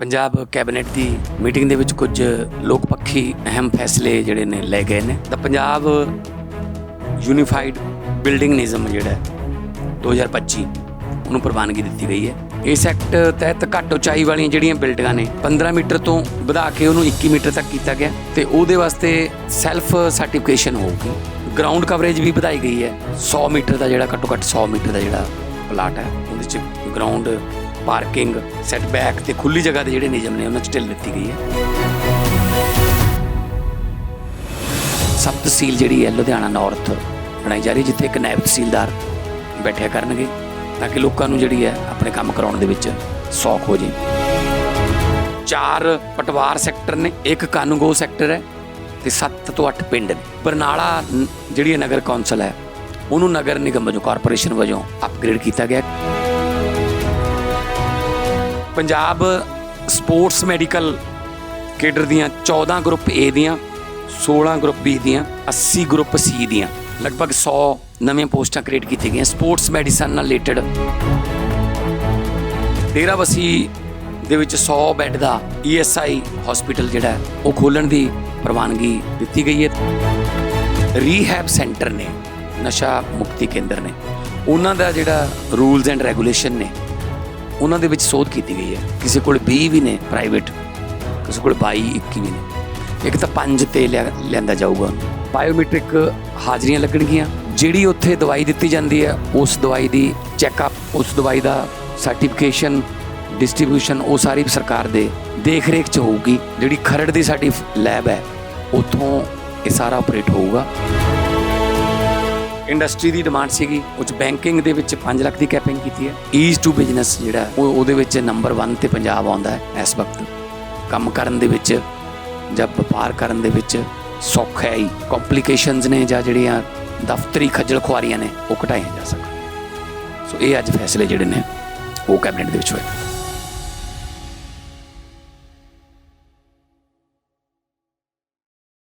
Punjab cabinet ਦੀ meeting ਦੇ ਵਿੱਚ ਕੁਝ ਲੋਕ ਪੱਖੀ ਅਹਿਮ ਫੈਸਲੇ ਜਿਹੜੇ ਨੇ ਲਏ ਗਏ ਨੇ। ਤਾਂ ਪੰਜਾਬ ਯੂਨੀਫਾਈਡ ਬਿਲਡਿੰਗ ਨਿਯਮ ਜਿਹੜਾ ਹੈ, 2025 ਉਹਨੂੰ ਪ੍ਰਵਾਨਗੀ ਦਿੱਤੀ ਗਈ ਹੈ। ਇਸ ਐਕਟ ਤਹਿਤ ਘੱਟ ਉਚਾਈ ਵਾਲੀਆਂ ਜਿਹੜੀਆਂ ਬਿਲਡਿੰਗਾਂ ਨੇ 15 ਮੀਟਰ ਤੋਂ ਵਧਾ ਕੇ ਉਹਨੂੰ 21 ਮੀਟਰ ਤੱਕ ਕੀਤਾ ਗਿਆ ਤੇ ਉਹਦੇ ਵਾਸਤੇ ਸੈਲਫ ਸਰਟੀਫਿਕੇਸ਼ਨ ਹੋਊਗੀ। ਗਰਾਊਂਡ ਕਵਰੇਜ ਵੀ ਵਧਾਈ ਗਈ ਹੈ। 100 ਮੀਟਰ ਦਾ ਜਿਹੜਾ ਘੱਟੋ ਘੱਟ 100 ਮੀਟਰ ਦਾ ਜਿਹੜਾ ਪਲਾਟ ਹੈ ਉਹਦੇ ਚ ਗਰਾਊਂਡ ਪਾਰਕਿੰਗ ਸੈਟਬੈਕ ਤੇ ਖੁੱਲੀ ਜਗ੍ਹਾ ਦੇ ਜਿਹੜੇ ਨਿਯਮ ਨੇ ਉਹਨਾਂ 'ਚ ਢਿੱਲ ਦਿੱਤੀ ਗਈ ਹੈ। ਸਬ ਤਹਿਸੀਲ ਜਿਹੜੀ ਹੈ ਲੁਧਿਆਣਾ ਨਾਰਥ ਬਣਾਈ ਜਾ ਰਹੀ ਹੈ, ਜਿੱਥੇ ਇੱਕ ਨਾਇਬ ਤਹਿਸੀਲਦਾਰ ਬੈਠਿਆ ਕਰਨਗੇ ਤਾਂ ਕਿ ਲੋਕਾਂ ਨੂੰ ਜਿਹੜੀ ਹੈ ਆਪਣੇ ਕੰਮ ਕਰਾਉਣ ਦੇ ਵਿੱਚ ਸੌਖ ਹੋ ਜੇ। ਚਾਰ ਪਟਵਾਰ ਸੈਕਟਰ ਨੇ ਇੱਕ ਕਾਨੂੰਗੋ ਸੈਕਟਰ ਹੈ ਤੇ 7 ਤੋਂ 8 ਪਿੰਡ ਨੇ। ਬਰਨਾਲਾ ਜਿਹੜੀ ਨਗਰ ਕੌਂਸਲ ਹੈ ਉਹਨੂੰ ਨਗਰ ਨਿਗਮ ਵਜੋਂ ਕਾਰਪੋਰੇਸ਼ਨ ਵਜੋਂ ਅਪਗ੍ਰੇਡ ਕੀਤਾ ਗਿਆ। ਪੰਜਾਬ ਸਪੋਰਟਸ ਮੈਡੀਕਲ ਕੇਡਰ ਦੀਆਂ 14 ਗਰੁੱਪ A ਦੀਆਂ 16 ਗਰੁੱਪ B ਦੀਆਂ 80 ਗਰੁੱਪ C ਦੀਆਂ। ਲਗਭਗ 100 ਨਵੀਆਂ ਪੋਸਟਾਂ ਕ੍ਰੀਏਟ ਕੀਤੀਆਂ ਗਈਆਂ। ਸਪੋਰਟਸ ਮੈਡੀਸਨ ਨਾਲ ਰਿਲੇਟਡ ਡੇਰਾਬੱਸੀ ਦੇ ਵਿੱਚ 100 ਬੈੱਡ ਦਾ ESI ਹਸਪੀਟਲ ਜਿਹੜਾ ਹੈ, ਉਹ ਖੋਲਣ ਦੀ ਪ੍ਰਵਾਨਗੀ ਦਿੱਤੀ ਗਈ ਹੈ। ਰੀਹੈਬ ਸੈਂਟਰ ਨੇ ਨਸ਼ਾ ਮੁਕਤੀ ਕੇਂਦਰ ਨੇ। ਉਹਨਾਂ ਦਾ ਜਿਹੜਾ ਰੂਲਸ ਐਂਡ ਰੈਗੂਲੇਸ਼ਨ ਨੇ ਉਹਨਾਂ ਦੇ ਵਿੱਚ ਸੋਧ ਕੀਤੀ ਗਈ ਹੈ। ਕਿਸੇ ਕੋਲ 20 ਵੀ ਨੇ ਪ੍ਰਾਈਵੇਟ ਕਿਸੇ ਕੋਲ 22 21 ਵੀ ਨੇ। ਇੱਕ ਤਾਂ ਪੰਜ ਤੇ ਲਿਆ- ਲਿਆਂਦਾ ਜਾਊਗਾ ਬਾਇਓਮੈਟ੍ਰਿਕ ਹਾਜ਼ਰੀਆਂ ਲੱਗਣਗੀਆਂ। ਜਿਹੜੀ ਉੱਥੇ ਦਵਾਈ ਦਿੱਤੀ ਜਾਂਦੀ ਹੈ, ਉਸ ਦਵਾਈ ਦੀ ਚੈੱਕਅਪ ਉਸ ਦਵਾਈ ਦਾ ਸਰਟੀਫਿਕੇਸ਼ਨ ਡਿਸਟ੍ਰੀਬਿਊਸ਼ਨ ਉਹ ਸਾਰੀ ਸਰਕਾਰ ਦੇ ਦੇਖ ਰੇਖ ਚ ਹੋਊਗੀ। ਜਿਹੜੀ ਖਰੜ ਦੀ ਸਾਡੀ ਲੈਬ ਹੈ, ਉੱਥੋਂ ਇਹ ਸਾਰਾ ਆਪਰੇਟ ਹੋਊਗਾ। ਇੰਡਸਟਰੀ ਦੀ ਡਿਮਾਂਡ ਸੀਗੀ, ਉਹ ਬੈਂਕਿੰਗ ਦੇ ਵਿੱਚ 5 ਲੱਖ ਦੀ ਕੈਪਿੰਗ ਕੀਤੀ ਹੈ। ਈਜ਼ ਟੂ ਬਿਜ਼ਨਸ ਜਿਹੜਾ ਉਹ ਉਹਦੇ ਵਿੱਚ ਨੰਬਰ 1 ਤੇ ਪੰਜਾਬ ਆਉਂਦਾ ਹੈ ਇਸ ਵਕਤ। ਕੰਮ ਕਰਨ ਦੇ ਵਿੱਚ ਜਾਂ ਵਪਾਰ ਕਰਨ ਦੇ ਵਿੱਚ ਸੌਖ ਹੈ ਹੀ ਕੰਪਲਿਕੇਸ਼ਨਸ ਨੇ ਜਾਂ ਜਿਹੜੀਆਂ ਦਫ਼ਤਰੀ ਖੱਜਲ ਖੁਆਰੀਆਂ ਨੇ, ਉਹ ਘਟਾਈਆਂ ਜਾ ਸਕਣ ਸੋ ਇਹ ਅੱਜ ਫੈਸਲੇ ਜਿਹੜੇ ਨੇ, ਉਹ ਕੈਬਨਿਟ ਦੇ ਵਿੱਚ ਹੋਏ।